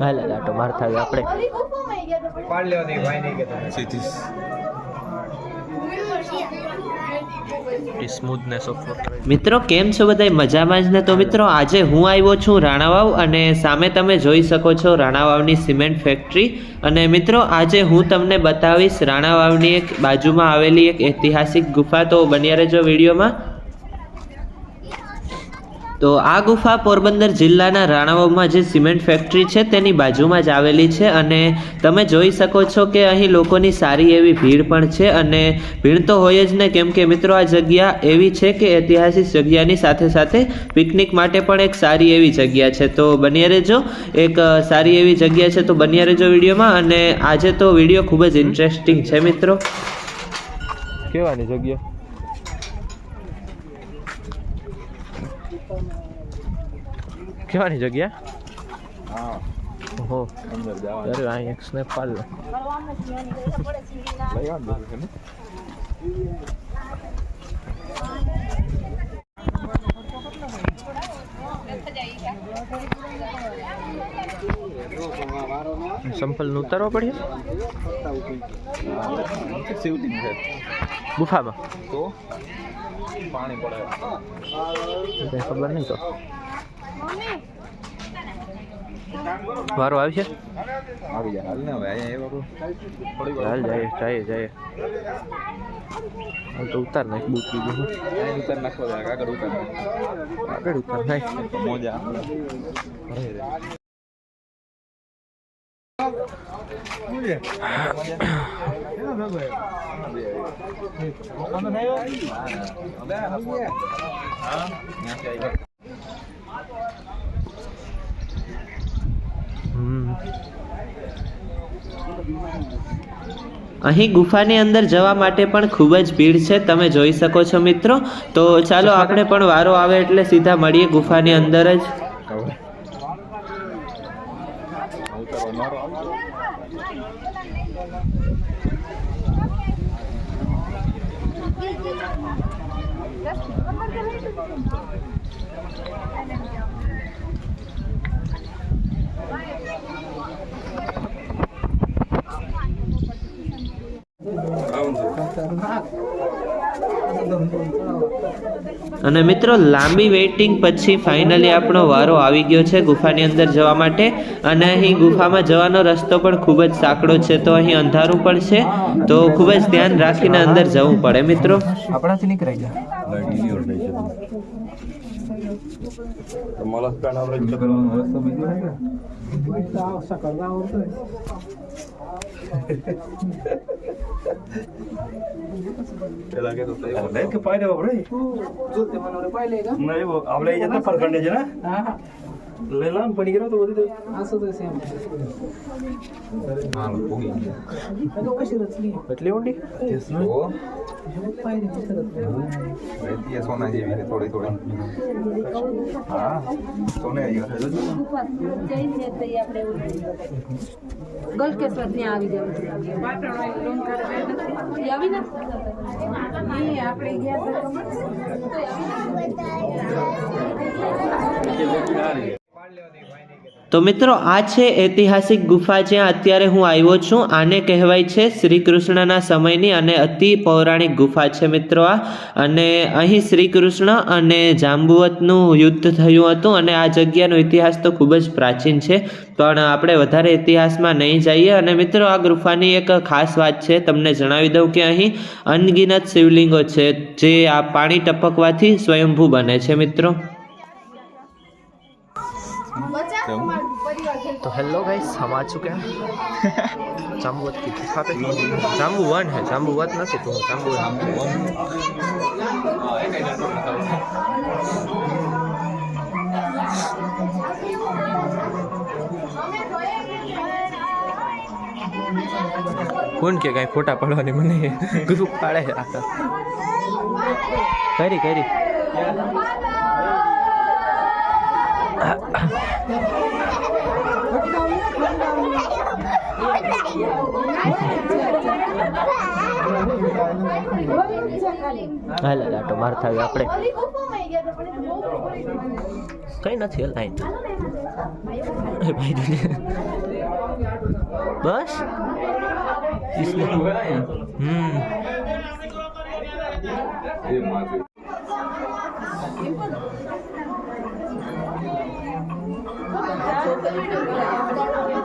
હાલ લાટો આટો માર થાવી આપણે મિત્રો, કેમ છો બધા મજામાં જ ને? તો મિત્રો, આજે હું આવ્યો છું રાણાવાવ અને સામે તમે જોઈ શકો છો રાણાવાવની સિમેન્ટ ફેક્ટરી. અને મિત્રો, આજે હું તમને બતાવીશ રાણાવાવની એક બાજુમાં આવેલી એક ઐતિહાસિક ગુફા. તો બન્યા રહેજો વિડીયોમાં. તો આ ગુફા પોરબંદર જિલ્લાના રાણાવાવમાં જે સિમેન્ટ ફેક્ટરી છે તેની બાજુમાં જ આવેલી છે અને તમે જોઈ શકો છો કે અહીં લોકોની સારી એવી ભીડ પણ છે અને ભીડ તો હોય જ ને. કેમ કે મિત્રો આ જગ્યા એવી છે કે ઐતિહાસિક જગ્યાની સાથે સાથે પિકનિક માટે પણ એક સારી એવી જગ્યા છે. તો બન્યા રહેજો એક સારી એવી જગ્યા છે તો બન્યા રહેજો વિડીયોમાં અને આજે તો વીડિયો ખૂબ જ ઇન્ટરેસ્ટિંગ છે મિત્રો. કેવાની જગ્યા? કેવાની જગ્યા? હા. ઓહો. અંદર જવાનું. અરે અહીં એક સ્નેપ પાડ લો લઈ આવવાનું છે ઉતારવા સંપલનું ઉતારવો પડે? શિવલિંગ છે ગુફામાં? તો પાણી પડે. ખબર નહીં તો. વારો આવશે? આવી જાય. હાલ ને હવે અહીંયા એ બાબુ હાલ જાય જાય જાય. તો ઉતાર નાખ બુક બીજું ઉતાર નાખવા આગળ ઉતાર આગળ ઉતાર નાખ મોજા. અહીં ગુફાની અંદર જવા માટે પણ ખૂબ જ ભીડ છે. તમે જોઈ શકો છો મિત્રો. તો ચાલો આપણે પણ વારો આવે એટલે સીધા મળીએ ગુફાની અંદર જ. ઉતારવા મારો અને મિત્રો લાંબી વેઇટિંગ પછી ફાઇનલી આપણો વારો આવી ગયો છે ગુફાની અંદર જવા માટે. અને અહીં ગુફામાં જવાનો રસ્તો પણ ખૂબ જ સાંકડો છે તો અહીં અંધારું પણ છે. તો ખૂબ જ ધ્યાન રાખીને અંદર જવું પડે મિત્રો. આપણાથી નીકળાઈ ગયા મલસ્કાન આપણે રસ્તો બીજો છે કે પેલા કે તો તૈયાર લે કે પાડે આપણે નહીં આપણે એ જતા ફરકંડે છે ને લઈ લાવ પડી ગયો તો બધી હા પૂગી એટલી ઊંડી તો રેતી સોના જેવી છે થોડી થોડી હા સોને ગલકેશ્વર ત્યાં આવી જવું આવી ને તો મિત્રો, આ છે ઐતિહાસિક ગુફા જ્યાં અત્યારે હું આવ્યો છું. આને કહેવાય છે શ્રી કૃષ્ણના સમયની અને અતિ પૌરાણિક ગુફા છે મિત્રો આ. અને અહીં શ્રી કૃષ્ણ અને જાંબુવતનું યુદ્ધ થયું હતું અને આ જગ્યાનો ઇતિહાસ તો ખૂબ જ પ્રાચીન છે. પણ આપણે વધારે ઇતિહાસમાં નહીં જઈએ. અને મિત્રો, આ ગુફાની એક ખાસ વાત છે, તમને જણાવી દઉં કે અહીં અનગિનત શિવલિંગો છે, જે આ પાણી ટપકવાથી સ્વયંભૂ બને છે મિત્રો. तो हेलो गाइस हम आ चुके हैं जाम्बुवत की गुफा पे जाम्बू वन है जाम्बुवत ना तो जाम्बू કોણ કે કાંઈ ફોટા પાડવાની મને ગ્રુપ પાડે છે આખા કરી કરી હાલ હાલ આટો માર આવી આપણે. કઈ નથી એ ભાઈ બસ? હમ. એ માથે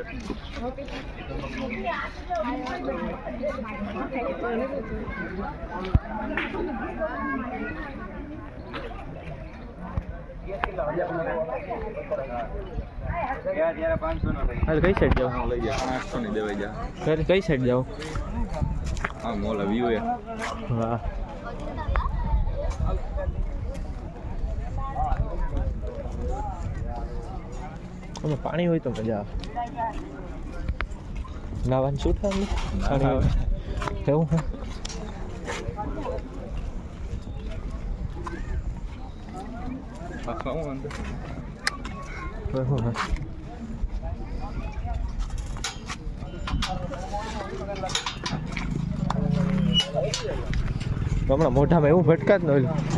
કોમર તો આ બાજુ હાલ કઈ સાઈડ જાવ લઈ જા આઠસો ની દેવાઈ જા કઈ કઈ સાઈડ જાવ હા મોલ વ્યૂ એ વાહ આમાં પાણી હોય તો મજા આવે નાવાનું શું થાય પાણી હોય એવું હે પાછા હું અંદર એવું હે હમણાં મોઢામાં એવું ભટકાત ન ઓલું